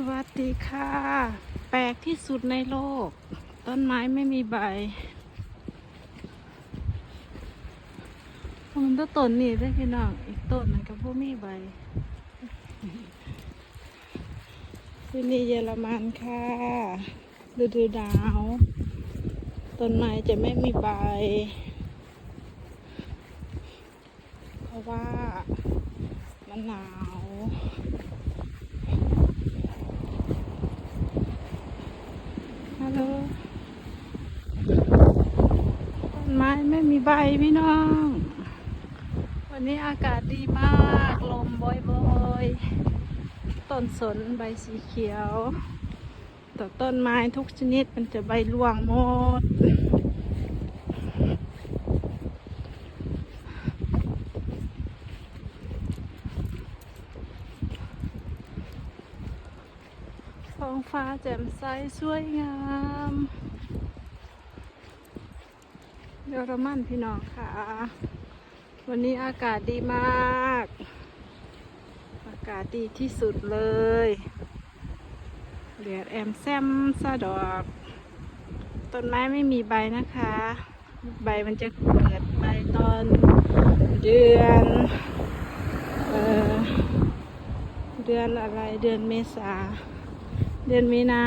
สวัสดีค่ะ แปลกที่สุดในโลก ต้นไม้ไม่มีใบมันต้นต้นนี่ได้พี่น้องอีกต้นนึงก็บ่มีใบที่นี่เยอรมันค่ะฤดูหนาวต้นไม้จะไม่มีใบ เพราะว่ามันหนาว ฮัลโหลต้น ไม้ไม่มีใบพี่น้อง วันนี้อากาศดีมาก ลมบอยๆ ต้นสนใบสีเขียว ต่ต้นไม้ทุกชนิดมันจะใบร่วงหมด ท้องฟ้าแจ่มใสสวยงาม เยอรมันพี่น้องค่ะ วันนี้อากาศดีมาก อากาศดีที่สุดเลยเหลือแอมแซมซะดอกต้นไม้ไม่มีใบนะคะ ใบมันจะเปิดใบตอนเดือนเอ่อเดือนอะไรเดือนเมษา เดือนมีนา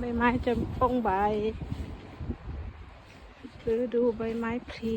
ใบไม้จะป้องใบ หรือดูใบไม้ผลิ